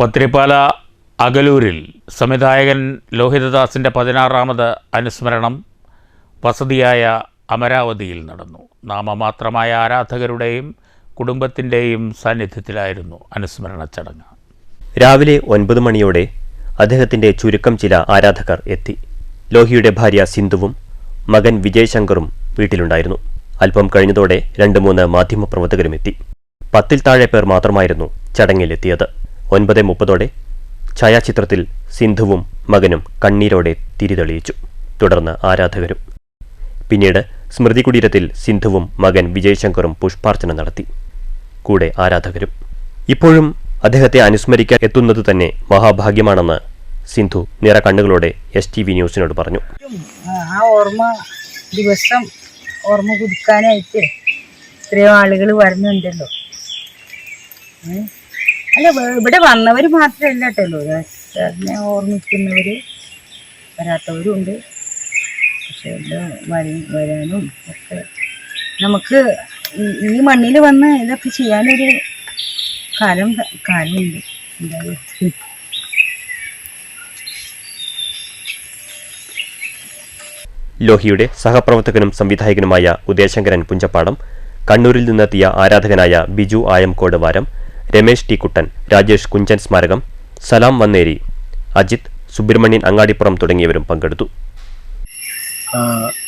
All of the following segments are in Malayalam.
പത്രിപ്പാല അകലൂരിൽ സംവിധായകൻ ലോഹിതദാസിന്റെ പതിനാറാമത് അനുസ്മരണം വസതിയായ അമരാവതിയിൽ നടന്നു. നാമമാത്രമായ ആരാധകരുടെയും കുടുംബത്തിന്റെയും സാന്നിധ്യത്തിലായിരുന്നു അനുസ്മരണ ചടങ്ങ്. രാവിലെ ഒൻപത് മണിയോടെ അദ്ദേഹത്തിന്റെ ചുരുക്കം ചില ആരാധകർ എത്തി. ലോഹിയുടെ ഭാര്യ സിന്ധുവും മകൻ വിജയശങ്കറും വീട്ടിലുണ്ടായിരുന്നു. അല്പം കഴിഞ്ഞതോടെ രണ്ട് മൂന്ന് മാധ്യമപ്രവർത്തകരും എത്തി. പത്തിൽ താഴെ പേർ മാത്രമായിരുന്നു ചടങ്ങിലെത്തിയത്. ഒൻപത് മുപ്പതോടെ ഛായാചിത്രത്തിൽ സിന്ധുവും മകനും കണ്ണീരോടെ തിരിതെളിയിച്ചു. തുടർന്ന് ആരാധകരും. പിന്നീട് സ്മൃതി കുടീരത്തിൽ സിന്ധുവും മകൻ വിജയശങ്കറും പുഷ്പാർച്ചന നടത്തി. കൂടെ ആരാധകരും. ഇപ്പോഴും അദ്ദേഹത്തെ അനുസ്മരിക്കാൻ എത്തുന്നത് തന്നെ മഹാഭാഗ്യമാണെന്ന് സിന്ധു നിറ കണ്ണുകളോടെ എസ് ടി വി ന്യൂസിനോട് പറഞ്ഞു. ആ ഓർമ്മ ദിവസം ഓർമ്മ പുതുക്കാനായിട്ട് ഇത്രയും ആളുകൾ വരുന്നുണ്ടല്ലോ? അല്ല ഇവിടെ വന്നവർ മാത്രമല്ല കേട്ടല്ലോ സാറിനെ ഓർമ്മിക്കുന്നവര് വരാത്തവരും ഉണ്ട് പക്ഷെ ഇവിടെ വരി വരാനും ഒക്കെ നമുക്ക് ഈ മണ്ണിൽ വന്ന് ഇതൊക്കെ ചെയ്യാനൊരു കാലം കാലമുണ്ട്. എന്തായാലും. ലോഹിയുടെ സഹപ്രവർത്തകനും സംവിധായകനുമായ ഉദയശങ്കരൻ പുഞ്ചപ്പാടം കണ്ണൂരിൽ നിന്നെത്തിയ ആരാധകനായ ബിജു ആയംകോട് വാരം രമേശ് ടി കുട്ടൻ രാജേഷ് കുഞ്ചൻ സ്മാരകം സലാം വന്നേരി അജിത് സുബ്രഹ്മണ്യൻ അങ്ങാടിപ്പുറം തുടങ്ങിയവരും പങ്കെടുത്തു.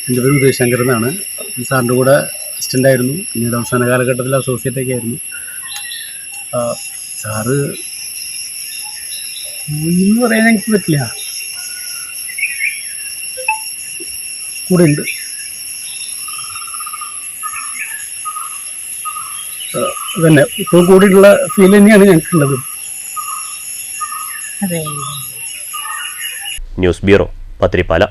എന്റെ പേര് ഉദയശങ്കർ എന്നാണ്. സാറിന്റെ കൂടെ അസിസ്റ്റന്റായിരുന്നു പിന്നീട് അവസാന കാലഘട്ടത്തിൽ അസോസിയേറ്റ് ഒക്കെ ആയിരുന്നു. സാറ് പറയാൻ എനിക്ക് പറ്റില്ല. കൂടെ ഉണ്ട്. തന്നെ ഇപ്പോൾ കൂടിയുള്ള ഫീൽ തന്നെയാണ് ഞങ്ങൾക്കുള്ളത് അതെ. News bureau Pathirippala